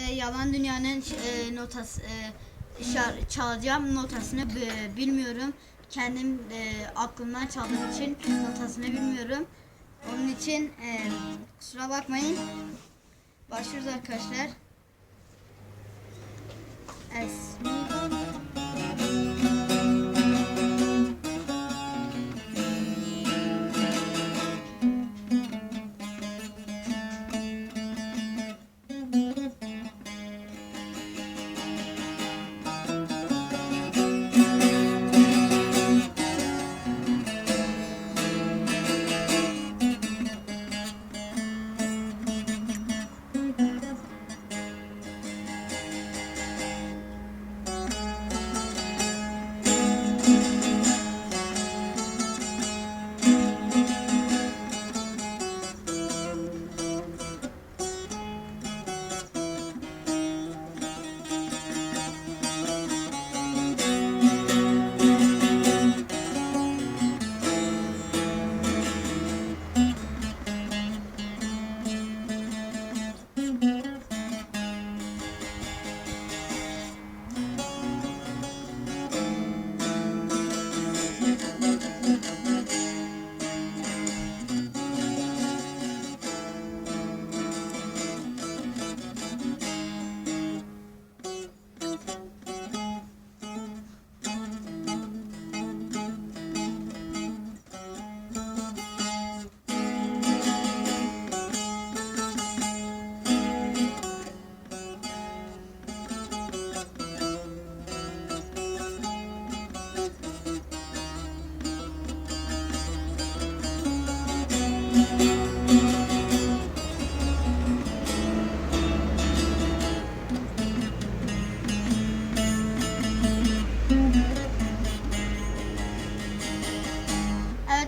e, Yalan Dünya'nın e, notası e, şar- çalacağım notasını b- bilmiyorum. Kendim e, aklımdan çaldığım için notasını bilmiyorum. Onun için e, kusura bakmayın. Başlıyoruz arkadaşlar. Es.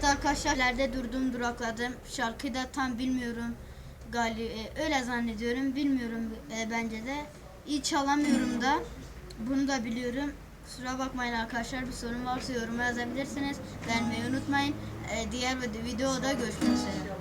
Evet arkadaşlar ileride durdum durakladım. Şarkıyı da tam bilmiyorum. Gali e, öyle zannediyorum. Bilmiyorum e, bence de. İyi çalamıyorum da. Bunu da biliyorum. Kusura bakmayın arkadaşlar. Bir sorun varsa yoruma yazabilirsiniz. Beğenmeyi unutmayın. E, diğer videoda görüşmek üzere.